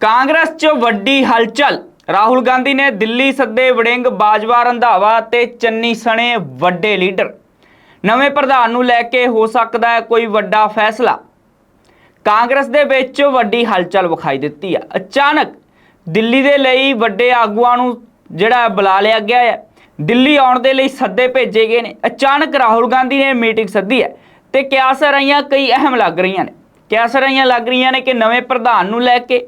ਕਾਂਗਰਸ 'ਚ ਵੱਡੀ ਹਲਚਲ। ਰਾਹੁਲ ਗਾਂਧੀ ਨੇ ਦਿੱਲੀ ਸੱਦੇ ਵੜਿੰਗ ਬਾਜਵਾ ਰੰਧਾਵਾ ਤੇ ਚੰਨੀ ਸਣੇ ਵੱਡੇ ਲੀਡਰ। ਨਵੇਂ ਪ੍ਰਧਾਨ ਨੂੰ ਲੈ ਕੇ ਹੋ ਸਕਦਾ ਹੈ ਕੋਈ ਵੱਡਾ ਫੈਸਲਾ। ਕਾਂਗਰਸ ਦੇ ਵਿੱਚ ਵੱਡੀ ਹਲਚਲ ਵਿਖਾਈ ਦਿੱਤੀ ਆ। ਅਚਾਨਕ ਦਿੱਲੀ ਦੇ ਲਈ ਵੱਡੇ ਆਗੂਆਂ ਨੂੰ ਜਿਹੜਾ ਬੁਲਾ ਲਿਆ ਗਿਆ ਹੈ। ਦਿੱਲੀ ਆਉਣ ਦੇ ਲਈ ਸੱਦੇ ਭੇਜੇ ਗਏ ਨੇ। ਅਚਾਨਕ ਰਾਹੁਲ ਗਾਂਧੀ ਨੇ ਮੀਟਿੰਗ ਸੱਦੀ ਹੈ ਤੇ ਕਿਆਸਰਾਈਆਂ ਕਈ ਅਹਿਮ ਲੱਗ ਰਹੀਆਂ ਨੇ। ਕਿਆਸਰਾਈਆਂ ਲੱਗ ਰਹੀਆਂ ਨੇ ਕਿ ਨਵੇਂ ਪ੍ਰਧਾਨ ਨੂੰ ਲੈ ਕੇ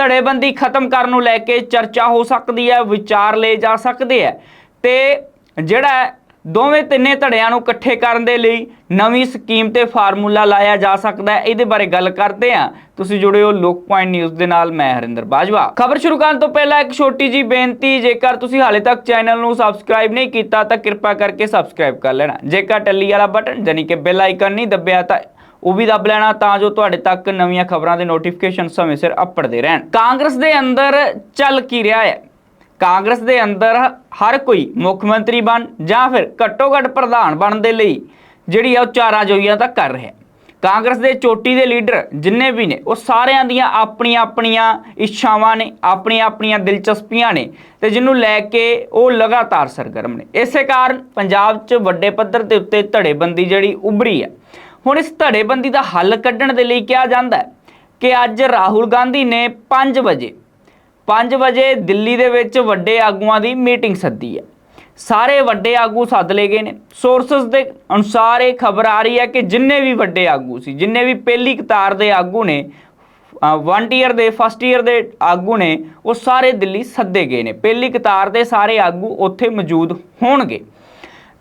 ਧੜੇਬੰਦੀ ਖਤਮ ਕਰਨ ਨੂੰ ਲੈ ਕੇ ਚਰਚਾ ਹੋ ਸਕਦੀ ਹੈ, ਵਿਚਾਰ ਲਏ ਜਾ ਸਕਦੇ ਹੈ। ਤੇ ਜਿਹੜਾ ਦੋਵੇਂ ਤਿੰਨੇ ਧੜਿਆਂ ਨੂੰ ਇਕੱਠੇ ਕਰਨ ਦੇ ਲਈ ਨਵੀਂ ਸਕੀਮ ਤੇ ਫਾਰਮੂਲਾ ਲਾਇਆ ਜਾ ਸਕਦਾ ਹੈ। ਇਹਦੇ ਬਾਰੇ ਗੱਲ ਕਰਦੇ ਹਾਂ। ਤੁਸੀਂ ਜੁੜੇ ਹੋ ਲੋਕ ਪੁਆਇੰਟ ਨਿਊਜ਼ ਦੇ ਨਾਲ, ਮੈਂ ਹਰਿੰਦਰ ਬਾਜਵਾ। ਖਬਰ ਸ਼ੁਰੂ ਕਰਨ ਤੋਂ ਪਹਿਲਾਂ ਇੱਕ ਛੋਟੀ ਜੀ ਬੇਨਤੀ, ਜੇਕਰ ਤੁਸੀਂ ਹਾਲੇ ਤੱਕ ਚੈਨਲ ਨੂੰ ਸਬਸਕ੍ਰਾਈਬ ਨਹੀਂ ਕੀਤਾ, ਤਾਂ ਕਿਰਪਾ ਕਰਕੇ ਸਬਸਕ੍ਰਾਈਬ ਕਰ ਲੈਣਾ। ਜੇਕਰ ਟੱਲੀ ਵਾਲਾ ਬਟਨ ਜਾਨੀ ਕਿ ਬੈਲ ਆਈਕਨ ਨਹੀਂ ਦੱਬਿਆ, ਤਾਂ ਉਹ ਵੀ ਦੱਬ ਲੈਣਾ ਤਾਂ ਜੋ ਤੁਹਾਡੇ ਤੱਕ ਨਵੀਆਂ ਖਬਰਾਂ ਦੇ ਨੋਟੀਫਿਕੇਸ਼ਨ ਸਮੇਂ ਸਿਰ ਅੱਪੜਦੇ ਰਹਿਣ। ਕਾਂਗਰਸ ਦੇ ਅੰਦਰ ਚੱਲ ਕੀ ਰਿਹਾ ਹੈ? ਕਾਂਗਰਸ ਦੇ ਅੰਦਰ ਹਰ ਕੋਈ ਮੁੱਖ ਮੰਤਰੀ ਬਣ ਜਾਂ ਫਿਰ ਘੱਟੋ ਘੱਟ ਪ੍ਰਧਾਨ ਬਣਨ ਦੇ ਲਈ ਜਿਹੜੀ ਆ ਉਹ ਚਾਰਾਂ ਜੋਈਆਂ ਤਾਂ ਕਰ ਰਿਹਾ ਕਾਂਗਰਸ ਦੇ ਚੋਟੀ ਦੇ ਲੀਡਰ ਜਿੰਨੇ ਵੀ ਨੇ, ਉਹ ਸਾਰਿਆਂ ਦੀਆਂ ਆਪਣੀਆਂ ਆਪਣੀਆਂ ਇੱਛਾਵਾਂ ਨੇ ਆਪਣੀਆਂ ਆਪਣੀਆਂ ਦਿਲਚਸਪੀਆਂ ਨੇ ਤੇ ਜਿਹਨੂੰ ਲੈ ਕੇ ਉਹ ਲਗਾਤਾਰ ਸਰਗਰਮ ਨੇ। ਇਸੇ ਕਾਰਨ ਪੰਜਾਬ 'ਚ ਵੱਡੇ ਪੱਧਰ ਦੇ ਉੱਤੇ ਧੜੇਬੰਦੀ ਜਿਹੜੀ ਉਭਰੀ ਹੈ ਹੁਣ ਇਸ ਧੜੇਬੰਦੀ ਦਾ ਹੱਲ ਕੱਢਣ ਦੇ ਲਈ ਕਿਹਾ ਜਾਂਦਾ ਹੈ ਕਿ ਅੱਜ ਰਾਹੁਲ ਗਾਂਧੀ ਨੇ 5 ਵਜੇ 5 ਵਜੇ ਦਿੱਲੀ ਦੇ ਵਿੱਚ ਵੱਡੇ ਆਗੂਆਂ ਦੀ ਮੀਟਿੰਗ ਸੱਦੀ ਹੈ। ਸਾਰੇ ਵੱਡੇ ਆਗੂ ਸੱਦ ਲਏ ਗਏ ਨੇ। ਸੋਰਸਸ ਦੇ ਅਨੁਸਾਰ ਇਹ ਖਬਰ ਆ ਰਹੀ ਹੈ ਕਿ ਜਿੰਨੇ ਵੀ ਵੱਡੇ ਆਗੂ ਸੀ, ਜਿੰਨੇ ਵੀ ਪਹਿਲੀ ਕਤਾਰ ਦੇ ਆਗੂ ਨੇ 1 ਈਅਰ ਦੇ ਫਸਟ ਈਅਰ ਦੇ ਆਗੂ ਨੇ, ਉਹ ਸਾਰੇ ਦਿੱਲੀ ਸੱਦੇ ਗਏ ਨੇ। ਪਹਿਲੀ ਕਤਾਰ ਦੇ ਸਾਰੇ ਆਗੂ ਉੱਥੇ ਮੌਜੂਦ ਹੋਣਗੇ।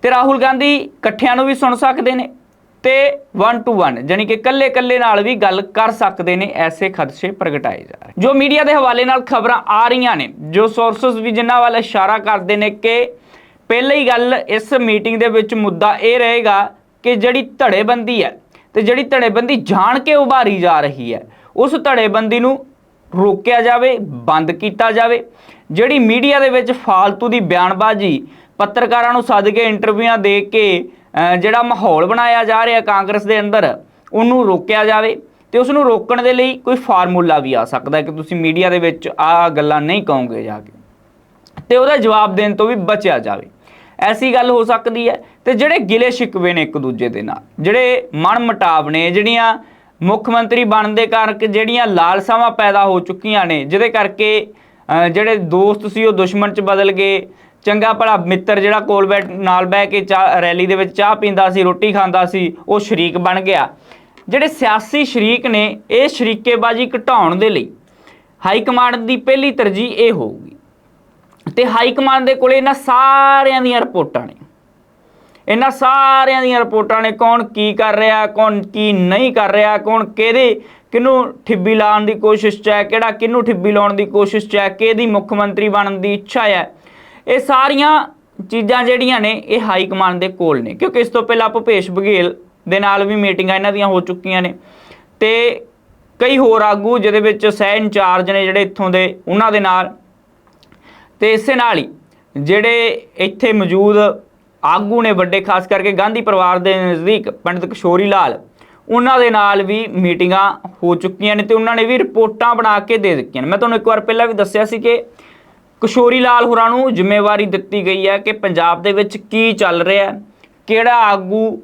ਤੇ ਰਾਹੁਲ ਗਾਂਧੀ ਇਕੱਠਿਆਂ ਨੂੰ ਵੀ ਸੁਣ ਸਕਦੇ ਨੇ। ਤੇ 1 ਟੂ 1 ਜਾਨੀ ਕਿ ਕੱਲੇ ਕੱਲੇ ਨਾਲ ਵੀ ਗੱਲ ਕਰ ਸਕਦੇ ਨੇ, ਐਸੇ ਖਦਸ਼ੇ ਪ੍ਰਗਟਾਏ ਜਾ ਰਹੇ। ਜੋ ਮੀਡੀਆ ਦੇ ਹਵਾਲੇ ਨਾਲ ਖਬਰਾਂ ਆ ਰਹੀਆਂ ਨੇ, ਜੋ ਸੋਰਸਸ ਵੀ ਜਿਨ੍ਹਾਂ ਵੱਲ ਇਸ਼ਾਰਾ ਕਰਦੇ ਨੇ ਕਿ ਪਹਿਲੀ ਗੱਲ ਇਸ ਮੀਟਿੰਗ ਦੇ ਵਿੱਚ ਮੁੱਦਾ ਇਹ ਰਹੇਗਾ ਕਿ ਜਿਹੜੀ ਧੜੇਬੰਦੀ ਹੈ ਤੇ ਜਿਹੜੀ ਧੜੇਬੰਦੀ ਜਾਣ ਕੇ ਉਭਾਰੀ ਜਾ ਰਹੀ ਹੈ, ਉਸ ਧੜੇਬੰਦੀ ਨੂੰ ਰੋਕਿਆ ਜਾਵੇ, ਬੰਦ ਕੀਤਾ ਜਾਵੇ। ਜਿਹੜੀ ਮੀਡੀਆ ਦੇ ਵਿੱਚ ਫਾਲਤੂ ਦੀ ਬਿਆਨਬਾਜ਼ੀ, ਪੱਤਰਕਾਰਾਂ ਨੂੰ ਸੱਦ ਕੇ ਇੰਟਰਵਿਊਆਂ ਦੇ ਕੇ ਜਿਹੜਾ ਮਾਹੌਲ ਬਣਾਇਆ ਜਾ ਰਿਹਾ ਕਾਂਗਰਸ ਦੇ ਅੰਦਰ, ਉਹਨੂੰ ਰੋਕਿਆ ਜਾਵੇ ਤੇ ਉਸ ਨੂੰ ਰੋਕਣ ਦੇ ਲਈ ਕੋਈ ਫਾਰਮੂਲਾ ਵੀ ਆ ਸਕਦਾ ਕਿ ਤੁਸੀਂ ਮੀਡੀਆ ਦੇ ਵਿੱਚ ਆ ਗੱਲਾਂ ਨਹੀਂ ਕਹੋਗੇ ਜਾ ਕੇ। ਤੇ ਉਹਦਾ ਜਵਾਬ ਦੇਣ ਤੋਂ ਵੀ ਬਚਿਆ ਜਾਵੇ। ਐਸੀ ਗੱਲ ਹੋ ਸਕਦੀ ਹੈ ਤੇ ਜਿਹੜੇ ਗਿਲੇ ਸ਼ਿਕਵੇ ਨੇ ਇੱਕ ਦੂਜੇ ਦੇ ਨਾਲ, ਜਿਹੜੇ ਮਨ ਮਟਾਵ ਨੇ, ਜਿਹੜੀਆਂ ਮੁੱਖ ਮੰਤਰੀ ਬਣਨ ਦੇ ਕਰਕੇ, ਜਿਹੜੀਆਂ ਲਾਲਸਾਵਾਂ ਪੈਦਾ ਹੋ ਚੁੱਕੀਆਂ ਨੇ, ਜਿਹਦੇ ਕਰਕੇ ਜਿਹੜੇ ਦੋਸਤ ਸੀ ਉਹ ਦੁਸ਼ਮਣ ਚ ਬਦਲ ਗਏ ਚੰਗਾ ਭਲਾ ਮਿੱਤਰ ਜਿਹੜਾ ਕੋਲ ਬੈਠ ਨਾਲ ਬਹਿ ਕੇ ਚਾਹ ਰੈਲੀ ਦੇ ਵਿੱਚ ਚਾਹ ਪੀਂਦਾ ਸੀ, ਰੋਟੀ ਖਾਂਦਾ ਸੀ, ਉਹ ਸ਼ਰੀਕ ਬਣ ਗਿਆ। ਜਿਹੜੇ ਸਿਆਸੀ ਸ਼ਰੀਕ ਨੇ, ਇਹ ਸ਼ਰੀਕੇਬਾਜ਼ੀ ਘਟਾਉਣ ਦੇ ਲਈ ਹਾਈ ਕਮਾਂਡ ਦੀ ਪਹਿਲੀ ਤਰਜੀਹ ਇਹ ਹੋਊਗੀ। ਤੇ ਹਾਈ ਕਮਾਂਡ ਦੇ ਕੋਲੇ ਇਹਨਾਂ ਸਾਰਿਆਂ ਦੀਆਂ ਰਿਪੋਰਟਾਂ ਨੇ। ਇਹਨਾਂ ਸਾਰਿਆਂ ਦੀਆਂ ਰਿਪੋਰਟਾਂ ਨੇ, ਕੌਣ ਕੀ ਕਰ ਰਿਹਾ, ਕੌਣ ਕੀ ਨਹੀਂ ਕਰ ਰਿਹਾ, ਕੌਣ ਕਿਹਦੇ, ਕਿਹਨੂੰ ਠਿੱਬੀ ਲਾਉਣ ਦੀ ਕੋਸ਼ਿਸ਼ 'ਚ ਹੈ, ਕਿਹੜਾ ਕਿਹਨੂੰ ਠਿੱਬੀ ਲਾਉਣ ਦੀ ਕੋਸ਼ਿਸ਼ 'ਚ ਹੈ, ਕਿਹਦੀ ਮੁੱਖ ਮੰਤਰੀ ਬਣਨ ਦੀ ਇੱਛਾ ਹੈ। ਇਹ ਸਾਰੀਆਂ ਚੀਜ਼ਾਂ ਜਿਹੜੀਆਂ ਨੇ ਇਹ ਹਾਈ ਕਮਾਂਡ ਦੇ ਕੋਲ ਨੇ, ਕਿਉਂਕਿ ਇਸ ਤੋਂ ਪਹਿਲਾਂ ਭੁਪੇਸ਼ ਬਘੇਲ ਦੇ ਨਾਲ ਵੀ ਮੀਟਿੰਗਾਂ ਇਹਨਾਂ ਦੀਆਂ ਹੋ ਚੁੱਕੀਆਂ ਨੇ। ਤੇ ਕਈ ਹੋਰ ਆਗੂ ਜਿਹਦੇ ਵਿੱਚ ਸਹਿ ਇੰਚਾਰਜ ਨੇ ਜਿਹੜੇ ਇੱਥੋਂ ਦੇ, ਉਹਨਾਂ ਦੇ ਨਾਲ। ਤੇ ਇਸੇ ਨਾਲ ਹੀ ਜਿਹੜੇ ਇੱਥੇ ਮੌਜੂਦ ਆਗੂ ਨੇ ਵੱਡੇ, ਖਾਸ ਕਰਕੇ ਗਾਂਧੀ ਪਰਿਵਾਰ ਦੇ ਨਜ਼ਦੀਕ ਪੰਡਿਤ ਕਿਸ਼ੋਰੀ ਲਾਲ, ਉਹਨਾਂ ਦੇ ਨਾਲ ਵੀ ਮੀਟਿੰਗਾਂ ਹੋ ਚੁੱਕੀਆਂ ਨੇ ਤੇ ਉਹਨਾਂ ਨੇ ਵੀ ਰਿਪੋਰਟਾਂ ਬਣਾ ਕੇ ਦੇ ਦਿੱਤੀਆਂ ਨੇ। ਮੈਂ ਤੁਹਾਨੂੰ ਇੱਕ ਵਾਰ ਪਹਿਲਾਂ ਵੀ ਦੱਸਿਆ ਸੀ ਕਿ ਕਿਸ਼ੋਰੀ ਲਾਲ ਹੋਰਾਂ ਨੂੰ ਜ਼ਿੰਮੇਵਾਰੀ ਦਿੱਤੀ ਗਈ ਹੈ ਕਿ ਪੰਜਾਬ ਦੇ ਵਿੱਚ ਕੀ ਚੱਲ ਰਿਹਾ ਹੈ, ਕਿਹੜਾ ਆਗੂ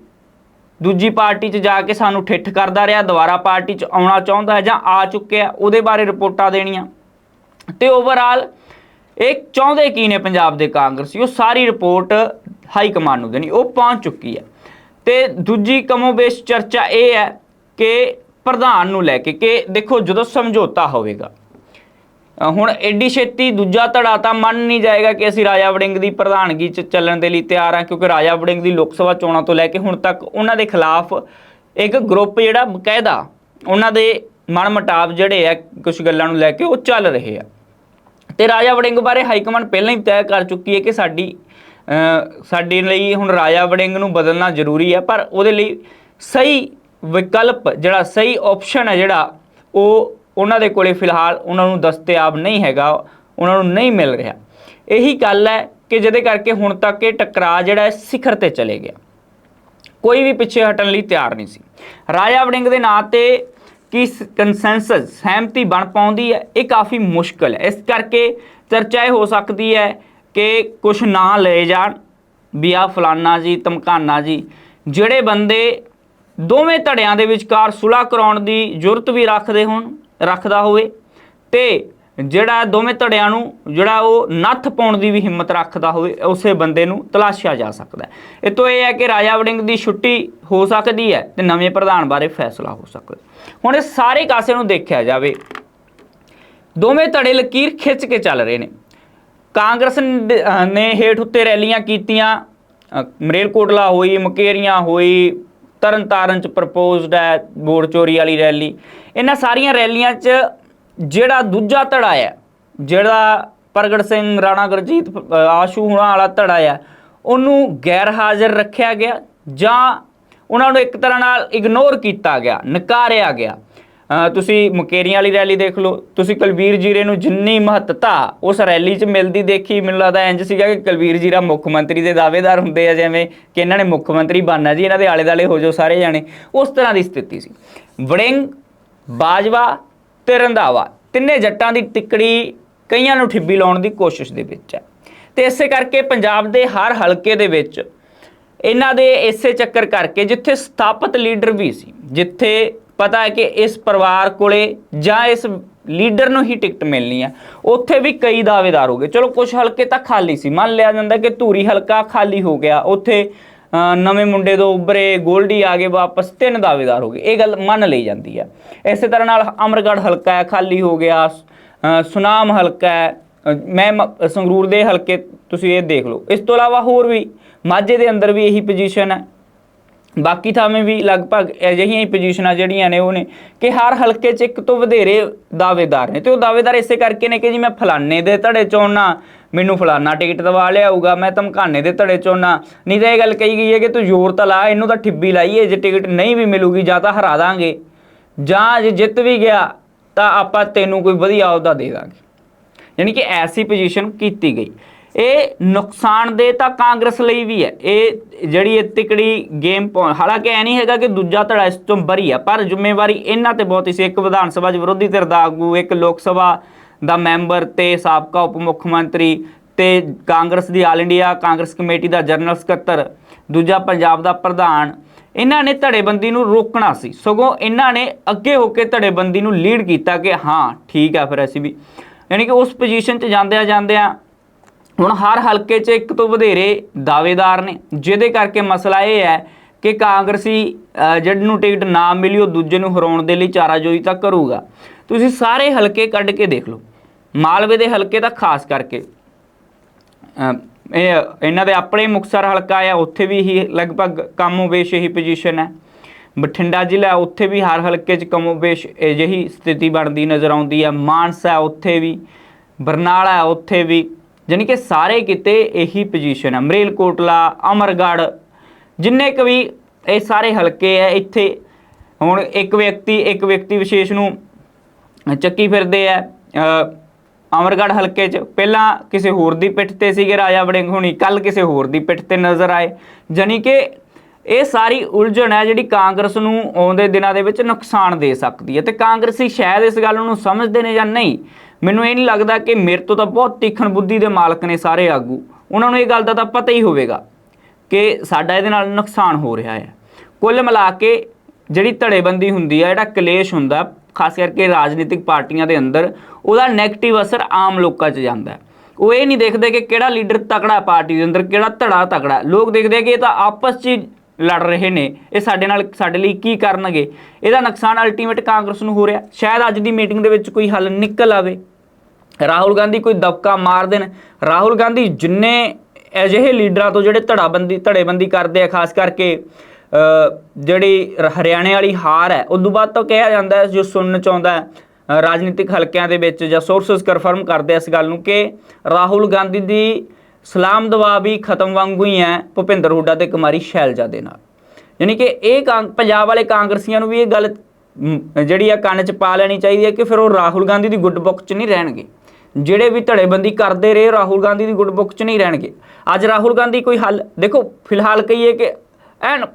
ਦੂਜੀ ਪਾਰਟੀ 'ਚ ਜਾ ਕੇ ਸਾਨੂੰ ਠਿੱਠ ਕਰਦਾ ਰਿਹਾ, ਦੁਬਾਰਾ ਪਾਰਟੀ 'ਚ ਆਉਣਾ ਚਾਹੁੰਦਾ ਹੈ ਜਾਂ ਆ ਚੁੱਕਿਆ ਉਹਦੇ ਬਾਰੇ ਰਿਪੋਰਟਾਂ ਦੇਣੀਆਂ। ਤੇ ਓਵਰਆਲ ਇਹ ਚਾਹੁੰਦੇ ਕੀ ਨੇ ਪੰਜਾਬ ਦੇ ਕਾਂਗਰਸੀ? ਉਹ ਸਾਰੀ ਰਿਪੋਰਟ ਹਾਈ ਕਮਾਂਡ ਨੂੰ ਦੇਣੀ, ਉਹ ਪਹੁੰਚ ਚੁੱਕੀ ਹੈ। ਤੇ ਦੂਜੀ ਕਮੋਬੇਸ਼ ਚਰਚਾ ਇਹ ਹੈ ਕਿ ਪ੍ਰਧਾਨ ਨੂੰ ਲੈ ਕੇ ਕਿ ਦੇਖੋ ਜਦੋਂ ਸਮਝੌਤਾ ਹੋਵੇਗਾ ਹੁਣ ਐਡੀ ਛੇਤੀ ਦੂਜਾ ਧੜਾ ਤਾਂ ਮੰਨ ਨਹੀਂ ਜਾਏਗਾ ਕਿ ਅਸੀਂ ਰਾਜਾ ਵੜਿੰਗ ਦੀ ਪ੍ਰਧਾਨਗੀ 'ਚ ਚੱਲਣ ਦੇ ਲਈ ਤਿਆਰ ਹਾਂ, ਕਿਉਂਕਿ ਰਾਜਾ ਵੜਿੰਗ ਦੀ ਲੋਕ ਸਭਾ ਚੋਣਾਂ ਤੋਂ ਲੈ ਕੇ ਹੁਣ ਤੱਕ ਉਹਨਾਂ ਦੇ ਖਿਲਾਫ ਇੱਕ ਗਰੁੱਪ ਜਿਹੜਾ ਬਕਾਇਦਾ ਉਹਨਾਂ ਦੇ ਮਨ ਮਟਾਵ ਜਿਹੜੇ ਆ ਕੁਝ ਗੱਲਾਂ ਨੂੰ ਲੈ ਕੇ ਉਹ ਚੱਲ ਰਹੇ ਆ। ਤੇ ਰਾਜਾ ਵੜਿੰਗ ਬਾਰੇ ਹਾਈ ਕਮਾਂਡ ਪਹਿਲਾਂ ਹੀ ਤੈਅ ਕਰ ਚੁੱਕੀ ਹੈ ਕਿ ਸਾਡੀ ਸਾਡੇ ਲਈ ਹੁਣ ਰਾਜਾ ਵੜਿੰਗ ਨੂੰ ਬਦਲਣਾ ਜ਼ਰੂਰੀ ਹੈ ਪਰ ਉਹਦੇ ਲਈ ਸਹੀ ਵਿਕਲਪ, ਜਿਹੜਾ ਸਹੀ ਆਪਸ਼ਨ ਹੈ ਜਿਹੜਾ, ਉਹ ਉਹਨਾਂ ਦੇ ਕੋਲੇ ਫਿਲਹਾਲ ਉਹਨਾਂ ਨੂੰ ਦਸਤਿਆਬ ਨਹੀਂ ਹੈਗਾ, ਉਹਨਾਂ ਨੂੰ ਨਹੀਂ ਮਿਲ ਰਿਹਾ। ਇਹੀ ਗੱਲ ਹੈ ਕਿ ਜਿਹਦੇ ਕਰਕੇ ਹੁਣ ਤੱਕ ਇਹ ਟਕਰਾਅ ਜਿਹੜਾ ਸਿਖਰ ਤੇ ਚਲੇ ਗਿਆ। ਕੋਈ ਵੀ ਪਿੱਛੇ ਹਟਣ ਲਈ ਤਿਆਰ ਨਹੀਂ ਸੀ। ਰਾਜਾ ਵੜਿੰਗ ਦੇ ਨਾਂ ਤੇ ਕਿ ਕੰਸੈਂਸਸ ਸਹਿਮਤੀ ਬਣ ਪਾਉਂਦੀ ਹੈ, ਇਹ ਕਾਫੀ ਮੁਸ਼ਕਲ ਹੈ। ਇਸ ਕਰਕੇ ਚਰਚਾ ਇਹ ਹੋ ਸਕਦੀ ਹੈ ਕਿ ਕੁਝ ਨਾਂ ਲਏ ਜਾਣ, ਵੀ ਆ ਫਲਾਨਾ ਜੀ, ਧਮਕਾਨਾ ਜੀ, ਜਿਹੜੇ ਬੰਦੇ ਦੋਵੇਂ ਧੜਿਆਂ ਦੇ ਵਿਚਕਾਰ ਸੁਲ੍ਹਾ ਕਰਾਉਣ ਦੀ ਜ਼ਰੂਰਤ ਵੀ ਰੱਖਦੇ ਹੋਣ ਰੱਖਦਾ ਹੋਵੇ ਤੇ ਜਿਹੜਾ ਦੋਵੇਂ ਧੜਿਆਂ ਨੂੰ ਜਿਹੜਾ ਉਹ ਨੱਥ ਪਾਉਣ ਦੀ ਵੀ ਹਿੰਮਤ ਰੱਖਦਾ ਹੋਵੇ, ਉਸੇ ਬੰਦੇ ਨੂੰ ਤਲਾਸ਼ਿਆ ਜਾ ਸਕਦਾ ਹੈ। ਇਹ ਤੋਂ ਇਹ ਹੈ ਕਿ ਰਾਜਾ ਵੜਿੰਗ ਦੀ ਛੁੱਟੀ ਹੋ ਸਕਦੀ ਹੈ ਤੇ ਨਵੇਂ ਪ੍ਰਧਾਨ ਬਾਰੇ ਫੈਸਲਾ ਹੋ ਸਕਦਾ ਹੁਣ ਇਹ ਸਾਰੇ ਕਾਸੇ ਨੂੰ ਦੇਖਿਆ ਜਾਵੇ, ਦੋਵੇਂ ਧੜੇ ਲਕੀਰ ਖਿੱਚ ਕੇ ਚੱਲ ਰਹੇ ਨੇ। ਕਾਂਗਰਸ ਨੇ ਹੇਠ ਉੱਤੇ ਰੈਲੀਆਂ ਕੀਤੀਆਂ, ਅਹ, ਮਰੇਲਕੋਟਲਾ ਹੋਈ, ਮਕੇਰੀਆਂ ਹੋਈ ਤਰਨਤਾਰਨ ਚ ਪ੍ਰਪੋਜ਼ਡ ਹੈ ਵੋਟ ਚੋਰੀ ਵਾਲੀ ਰੈਲੀ ਇਹਨਾਂ ਸਾਰੀਆਂ ਰੈਲੀਆਂ 'ਚ ਜਿਹੜਾ ਦੂਜਾ ਧੜਾ ਹੈ, ਜਿਹੜਾ ਪ੍ਰਗਟ ਸਿੰਘ, ਰਾਣਾ ਗੁਰਜੀਤ ਆਸ਼ੂ ਹੁਣਾਂ ਵਾਲਾ ਧੜਾ ਹੈ, ਉਹਨੂੰ ਗੈਰ ਹਾਜ਼ਰ ਰੱਖਿਆ ਗਿਆ ਜਾਂ ਉਹਨਾਂ ਨੂੰ ਇੱਕ ਤਰ੍ਹਾਂ ਨਾਲ ਇਗਨੋਰ ਕੀਤਾ ਗਿਆ, ਨਕਾਰਿਆ ਗਿਆ। ਤੁਸੀਂ ਮੁਕੇਰੀਆਂ ਵਾਲੀ ਰੈਲੀ ਦੇਖ ਲਓ। ਤੁਸੀਂ ਕੁਲਵੀਰ ਜੀਰੇ ਨੂੰ ਜਿੰਨੀ ਮਹੱਤਤਾ ਉਸ ਰੈਲੀ 'ਚ ਮਿਲਦੀ ਦੇਖੀ, ਮੈਨੂੰ ਲੱਗਦਾ ਇੰਜ ਸੀਗਾ ਕਿ ਕੁਲਵੀਰ ਜੀਰਾ ਮੁੱਖ ਮੰਤਰੀ ਦੇ ਦਾਅਵੇਦਾਰ ਹੁੰਦੇ ਆ ਜਿਵੇਂ ਕਿ ਇਹਨਾਂ ਨੇ ਮੁੱਖ ਮੰਤਰੀ ਬਣਨਾ ਜੀ, ਇਹਨਾਂ ਦੇ ਆਲੇ ਦਾਲੇ ਹੋ ਜਾਓ ਸਾਰੇ ਜਾਣੇ। ਉਸ ਤਰ੍ਹਾਂ ਦੀ ਸਥਿਤੀ ਸੀ। ਵੜਿੰਗ, ਬਾਜਵਾ ਤੇ ਰੰਧਾਵਾ, ਤਿੰਨੇ ਜੱਟਾਂ ਦੀ ਟਿੱਕੜੀ ਕਈਆਂ ਨੂੰ ਠਿੱਬੀ ਲਾਉਣ ਦੀ ਕੋਸ਼ਿਸ਼ ਦੇ ਵਿੱਚ ਹੈ। ਤੇ ਇਸੇ ਕਰਕੇ ਪੰਜਾਬ ਦੇ ਹਰ ਹਲਕੇ ਦੇ ਵਿੱਚ ਇਹਨਾਂ ਦੇ ਇਸੇ ਚੱਕਰ ਕਰਕੇ ਜਿੱਥੇ ਸਥਾਪਿਤ ਲੀਡਰ ਵੀ ਸੀ, ਜਿੱਥੇ ਪਤਾ ਹੈ ਕਿ ਇਸ ਪਰਿਵਾਰ ਕੋਲੇ ਜਾਂ ਇਸ ਲੀਡਰ ਨੂੰ ਹੀ ਟਿਕਟ ਮਿਲਣੀ ਹੈ ਉੱਥੇ ਵੀ ਕਈ ਦਾਅਵੇਦਾਰ ਹੋ ਗਏ। ਚਲੋ ਕੁਝ ਹਲਕੇ ਤਾਂ ਖਾਲੀ ਸੀ। ਮੰਨ ਲਿਆ ਜਾਂਦਾ ਕਿ ਧੂਰੀ ਹਲਕਾ ਖਾਲੀ ਹੋ ਗਿਆ। ਉੱਥੇ ਨਵੇਂ ਮੁੰਡੇ ਤੋਂ ਉੱਭਰੇ ਗੋਲਡੀ ਆ ਗਏ ਵਾਪਸ। ਤਿੰਨ ਦਾਅਵੇਦਾਰ ਹੋ ਗਏ। ਇਹ ਗੱਲ ਮੰਨ ਲਈ ਜਾਂਦੀ ਹੈ ਇਸੇ ਤਰ੍ਹਾਂ ਨਾਲ ਅਮਰਗੜ੍ਹ ਹਲਕਾ ਹੈ, ਖਾਲੀ ਹੋ ਗਿਆ। ਸੁਨਾਮ ਹਲਕਾ ਹੈ। ਮੈਂ ਮ- ਸੰਗਰੂਰ ਦੇ ਹਲਕੇ ਤੁਸੀਂ ਇਹ ਦੇਖ ਲਓ। ਇਸ ਤੋਂ ਇਲਾਵਾ ਹੋਰ ਵੀ ਮਾਝੇ ਦੇ ਅੰਦਰ ਵੀ ਇਹੀ ਪੋਜੀਸ਼ਨ ਹੈ। ਬਾਕੀ ਥਾਵੇਂ ਵੀ ਲਗਭਗ ਅਜਿਹੀਆਂ ਹੀ ਪੋਜੀਸ਼ਨਾਂ ਜਿਹੜੀਆਂ ਨੇ ਉਹ ਨੇ ਕਿ ਹਰ ਹਲਕੇ 'ਚ ਇੱਕ ਤੋਂ ਵਧੇਰੇ ਦਾਅਵੇਦਾਰ ਨੇ ਤੇ ਉਹ ਦਾਅਵੇਦਾਰ ਇਸੇ ਕਰਕੇ ਨੇ ਕਿ ਜੀ ਮੈਂ ਫਲਾਣੇ ਦੇ ਧੜੇ ਚੋਣਾ ਮੈਨੂੰ ਫਲਾਣਾ ਟਿਕਟ ਦਵਾ ਲਿਆਊਗਾ, ਮੈਂ ਧਮਕਾਨੇ ਦੇ ਧੜੇ ਚੋਣਾ ਨਹੀਂ ਤਾਂ ਇਹ ਗੱਲ ਕਹੀ ਗਈ ਹੈ ਕਿ ਤੂੰ ਜ਼ੋਰ ਤਾਂ ਲਾ, ਇਹਨੂੰ ਤਾਂ ਠਿੱਬੀ ਲਾਈਏ, ਜੇ ਟਿਕਟ ਨਹੀਂ ਵੀ ਮਿਲੂਗੀ ਜਾਂ ਤਾਂ ਹਰਾ ਦਾਂਗੇ। ਜਾਂ ਜੇ ਜਿੱਤ ਵੀ ਗਿਆ, ਤਾਂ ਆਪਾਂ ਤੈਨੂੰ ਕੋਈ ਵਧੀਆ ਅਹੁਦਾ ਦੇ ਦਾਂਗੇ। ਯਾਨੀ ਕਿ ਐਸੀ ਪੋਜੀਸ਼ਨ ਕੀਤੀ ਗਈ। ਇਹ ਨੁਕਸਾਨਦੇਹ ਤਾਂ ਕਾਂਗਰਸ ਲਈ ਵੀ ਹੈ। ਇਹ ਜਿਹੜੀ ਇਹ ਤਿਕੜੀ ਗੇਮ ਹਾਲਾਂਕਿ ਐ ਨਹੀਂ ਹੈਗਾ ਕਿ ਦੂਜਾ ਧੜਾ ਇਸ ਤੋਂ ਬਰੀ ਹੈ ਪਰ ਜ਼ਿੰਮੇਵਾਰੀ ਇਹਨਾਂ ਤੇ ਬਹੁਤ ਹੀ ਸੀ। ਇੱਕ ਵਿਧਾਨ ਸਭਾ 'ਚ ਵਿਰੋਧੀ ਧਿਰ ਦਾ ਆਗੂ, ਇੱਕ ਲੋਕ ਸਭਾ ਦਾ ਮੈਂਬਰ ਤੇ ਸਾਬਕਾ ਉਪ ਮੁੱਖ ਮੰਤਰੀ ਤੇ ਕਾਂਗਰਸ ਦੀ ਆਲ ਇੰਡੀਆ, ਕਾਂਗਰਸ ਕਮੇਟੀ ਦਾ ਜਨਰਲ ਸਕੱਤਰ, ਦੂਜਾ ਪੰਜਾਬ ਦਾ ਪ੍ਰਧਾਨ। ਇਹਨਾਂ ਨੇ ਧੜੇਬੰਦੀ ਨੂੰ ਰੋਕਣਾ ਸੀ। ਸਗੋਂ ਇਹਨਾਂ ਨੇ ਅੱਗੇ ਹੋ ਕੇ ਧੜੇਬੰਦੀ ਨੂੰ ਲੀਡ ਕੀਤਾ ਕਿ ਹਾਂ, ਠੀਕ ਹੈ ਫਿਰ ਅਸੀਂ ਵੀ। ਯਾਨੀ ਕਿ ਉਸ ਪੋਜੀਸ਼ਨ 'ਚ ਜਾਂਦਿਆਂ ਜਾਂਦਿਆਂ ਹੁਣ ਹਰ ਹਲਕੇ 'ਚ ਇੱਕ ਤੋਂ ਵਧੇਰੇ ਦਾਅਵੇਦਾਰ ਨੇ ਜਿਹਦੇ ਕਰਕੇ ਮਸਲਾ ਇਹ ਹੈ ਕਿ ਕਾਂਗਰਸੀ ਅ, ਜਿਹਨੂੰ ਨੂੰ ਟਿਕਟ ਨਾ ਮਿਲੀ ਉਹ ਦੂਜੇ ਨੂੰ ਹਰਾਉਣ ਦੇ ਲਈ ਚਾਰਾਜੋਈ ਤਾਂ ਕਰੂਗਾ। ਤੁਸੀਂ ਸਾਰੇ ਹਲਕੇ ਕੱਢ ਕੇ ਦੇਖ ਲਓ। ਮਾਲਵੇ ਦੇ ਹਲਕੇ ਤਾਂ ਖਾਸ ਕਰਕੇ ਇਹ ਇਹਨਾਂ ਦੇ ਆਪਣੇ ਮੁਕਤਸਰ ਹਲਕਾ ਆ ਉੱਥੇ ਵੀ ਹੀ ਲਗਭਗ ਕਮੋਬੇਸ਼ ਇਹੀ ਪੋਜੀਸ਼ਨ ਹੈ। ਬਠਿੰਡਾ ਜ਼ਿਲ੍ਹਾ ਉੱਥੇ ਵੀ ਹਰ ਹਲਕੇ 'ਚ ਕਮੋਬੇਸ਼ ਅਜਿਹੀ ਸਥਿਤੀ ਬਣਦੀ ਨਜ਼ਰ ਆਉਂਦੀ ਹੈ। ਮਾਨਸਾ ਉੱਥੇ ਵੀ ਬਰਨਾਲਾ ਉੱਥੇ ਵੀ ਜਾਣੀ ਕਿ ਸਾਰੇ ਕਿਤੇ ਇਹੀ ਪੋਜੀਸ਼ਨ ਹੈ ਮਰੇਲਕੋਟਲਾ ਅਮਰਗੜ੍ਹ ਜਿੰਨੇ ਕੁ ਵੀ ਇਹ ਸਾਰੇ ਹਲਕੇ ਹੈ ਇੱਥੇ ਹੁਣ ਇੱਕ ਵਿਅਕਤੀ ਇੱਕ ਵਿਅਕਤੀ ਵਿਸ਼ੇਸ਼ ਨੂੰ ਚੱਕੀ ਫਿਰਦੇ ਆ ਅ, ਅਮਰਗੜ੍ਹ ਹਲਕੇ 'ਚ। ਪਹਿਲਾਂ ਕਿਸੇ ਹੋਰ ਦੀ ਪਿੱਠ ਤੇ ਸੀਗੇ ਰਾਜਾ ਵੜਿੰਗ ਹੁਣੀ ਕੱਲ ਕਿਸੇ ਹੋਰ ਦੀ ਪਿੱਠ ਤੇ ਨਜ਼ਰ ਆਏ। ਜਾਣੀ ਕਿ ਇਹ ਸਾਰੀ ਉਲਝਣ ਹੈ ਜਿਹੜੀ ਕਾਂਗਰਸ ਨੂੰ ਆਉਂਦੇ ਦਿਨਾਂ ਦੇ ਵਿੱਚ ਨੁਕਸਾਨ ਦੇ ਸਕਦੀ ਹੈ। ਤੇ ਕਾਂਗਰਸੀ ਸ਼ਾਇਦ ਇਸ ਗੱਲ ਨੂੰ ਸਮਝਦੇ ਨੇ ਜਾਂ ਨਹੀਂ, ਮੈਨੂੰ ਇਹ ਨਹੀਂ ਲੱਗਦਾ ਕਿ ਮੇਰੇ ਤੋਂ ਤਾਂ ਬਹੁਤ ਤੀਖਣ ਬੁੱਧੀ ਦੇ ਮਾਲਕ ਨੇ ਸਾਰੇ ਆਗੂ। ਉਹਨਾਂ ਨੂੰ ਇਹ ਗੱਲ ਦਾ ਤਾਂ ਪਤਾ ਹੀ ਹੋਵੇਗਾ ਕਿ ਸਾਡਾ ਇਹਦੇ ਨਾਲ ਨੁਕਸਾਨ ਹੋ ਰਿਹਾ ਹੈ। ਕੁੱਲ ਮਿਲਾ ਕੇ ਜਿਹੜੀ ਧੜੇਬੰਦੀ ਹੁੰਦੀ ਹੈ ਜਿਹੜਾ ਕਲੇਸ਼ ਹੁੰਦਾ, ਖਾਸ ਕਰਕੇ ਰਾਜਨੀਤਿਕ ਪਾਰਟੀਆਂ ਦੇ ਅੰਦਰ, ਉਹਦਾ 네ਗੇਟਿਵ ਅਸਰ ਆਮ ਲੋਕਾਂ 'ਚ ਜਾਂਦਾ ਉਹ ਇਹ ਨਹੀਂ ਦੇਖਦੇ ਕਿ ਕਿਹੜਾ ਲੀਡਰ ਤਕੜਾ ਪਾਰਟੀ ਦੇ ਅੰਦਰ, ਕਿਹੜਾ ਧੜਾ ਤਕੜਾ। ਲੋਕ ਦੇਖਦੇ ਕਿ ਇਹ ਤਾਂ ਆਪਸ 'ਚ ਲੜ ਰਹੇ ਨੇ। ਇਹ ਸਾਡੇ ਨਾਲ, ਸਾਡੇ ਲਈ ਕੀ ਕਰਨਗੇ? ਇਹਦਾ ਨੁਕਸਾਨ ਅਲਟੀਮੇਟ ਕਾਂਗਰਸ ਨੂੰ ਹੋ ਰਿਹਾ। ਸ਼ਾਇਦ ਅੱਜ ਦੀ ਮੀਟਿੰਗ ਦੇ ਵਿੱਚ ਕੋਈ ਹੱਲ ਨਿਕਲ ਆਵੇ। ਰਾਹੁਲ ਗਾਂਧੀ ਕੋਈ ਦਬਕਾ ਮਾਰ ਦੇਣ। ਰਾਹੁਲ ਗਾਂਧੀ ਜਿੰਨੇ ਅਜਿਹੇ ਲੀਡਰਾਂ ਤੋਂ ਜਿਹੜੇ ਧੜਾਬੰਦੀ, ਧੜੇਬੰਦੀ ਕਰਦੇ ਆ, ਖਾਸ ਕਰਕੇ ਜਿਹੜੀ ਹਰਿਆਣੇ ਵਾਲੀ ਹਾਰ ਹੈ ਉਸ ਤੋਂ ਬਾਅਦ ਤਾਂ ਕਿਹਾ ਜਾਂਦਾ ਹੈ, ਜੋ ਸੁਣਨ ਚ ਆਉਂਦਾ ਰਾਜਨੀਤਿਕ ਹਲਕਿਆਂ ਦੇ ਵਿੱਚ ਜਾਂ ਸੋਰਸਸ ਕਨਫਰਮ ਕਰਦੇ ਇਸ ਗੱਲ ਨੂੰ ਕਿ ਰਾਹੁਲ ਗਾਂਧੀ ਦੀ ਸਲਾਮ ਦੁਆ ਵੀ ਖਤਮ ਵਾਂਗੂ ਹੀ ਹੈ ਭੁਪਿੰਦਰ ਹੁੱਡਾ ਤੇ ਕੁਮਾਰੀ ਸ਼ੈਲਜਾ ਦੇ ਨਾਲ। ਯਾਨੀ ਕਿ ਇਹ ਕਾਂ- ਪੰਜਾਬ ਵਾਲੇ ਕਾਂਗਰਸੀਆਂ ਨੂੰ ਵੀ ਇਹ ਗੱਲ ਜਿਹੜੀ ਆ ਕੰਨ 'ਚ ਪਾ ਲੈਣੀ ਚਾਹੀਦੀ ਹੈ ਕਿ ਫਿਰ ਉਹ ਰਾਹੁਲ ਗਾਂਧੀ ਦੀ ਗੁੱਡ ਬੁੱਕ 'ਚ ਨਹੀਂ ਰਹਿਣਗੇ। ਜਿਹੜੇ ਵੀ ਧੜੇਬੰਦੀ ਕਰਦੇ ਰਹੇ, ਰਾਹੁਲ ਗਾਂਧੀ ਦੀ ਗੁੱਡ ਬੁੱਕ 'ਚ ਨਹੀਂ ਰਹਿਣਗੇ। ਅੱਜ ਰਾਹੁਲ ਗਾਂਧੀ ਕੋਈ ਹੱਲ, ਦੇਖੋ, ਫਿਲਹਾਲ ਕਹੀਏ ਕਿ ਐਨ,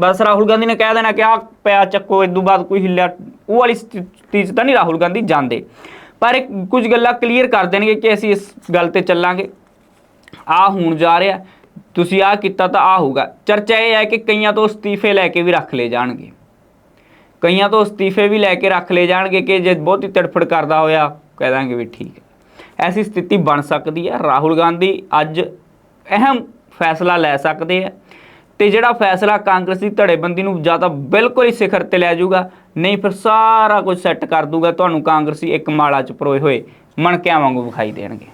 ਬਸ ਰਾਹੁਲ ਗਾਂਧੀ ਨੇ ਕਹਿ ਦੇਣਾ ਕਿ ਆ ਪਿਆ ਚੱਕੋ, ਇਸ ਤੋਂ ਬਾਅਦ ਕੋਈ ਹਿੱਲਿਆ, ਉਹ ਵਾਲੀ ਸਥਿਤੀ 'ਚ ਤਾਂ ਨਹੀਂ ਰਾਹੁਲ ਗਾਂਧੀ ਜਾਂਦੇ। ਪਰ ਇੱਕ ਕੁਝ ਗੱਲਾਂ ਕਲੀਅਰ ਕਰ ਦੇਣਗੇ ਕਿ ਅਸੀਂ ਇਸ ਗੱਲ ਤੇ ਚੱਲਾਂਗੇ। ਆ ਹੋਣ ਜਾ ਰਿਹਾ, ਤੁਸੀਂ ਆ ਕੀਤਾ ਤਾਂ ਆ ਹੋਊਗਾ। ਚਰਚਾ ਇਹ ਹੈ ਕਿ ਕਈਆਂ ਤੋਂ ਅਸਤੀਫੇ ਲੈ ਕੇ ਵੀ ਰੱਖ ਲਏ ਜਾਣਗੇ। ਕਈਆਂ ਤੋਂ ਅਸਤੀਫੇ ਵੀ ਲੈ ਕੇ ਰੱਖ ਲਏ ਜਾਣਗੇ ਕਿ ਜੇ ਬਹੁਤੀ ਤੜਫੜ ਕਰਦਾ ਹੋਇਆ, ਕਹਿ ਦਾਂਗੇ ਵੀ ਠੀਕ ਹੈ। ਐਸੀ ਸਥਿਤੀ ਬਣ ਸਕਦੀ ਹੈ। ਰਾਹੁਲ ਗਾਂਧੀ ਅੱਜ ਅਹਿਮ ਫੈਸਲਾ ਲੈ ਸਕਦੇ ਆ ਤੇ ਜਿਹੜਾ ਫੈਸਲਾ ਕਾਂਗਰਸੀ ਧੜੇਬੰਦੀ ਨੂੰ ਜਾਂ ਤਾਂ ਬਿਲਕੁਲ ਹੀ ਸਿਖਰ ਤੇ ਲੈ ਜਾਊਗਾ, ਨਹੀਂ ਫਿਰ ਸਾਰਾ ਕੁਝ ਸੈੱਟ ਕਰ ਦੂਗਾ ਤੁਹਾਨੂੰ ਕਾਂਗਰਸੀ ਇੱਕ ਮਾਲਾ ਚ ਪਰੋਏ ਹੋਏ ਮਣਕਿਆਂ ਵਾਂਗੂ ਵਿਖਾਈ ਦੇਣਗੇ।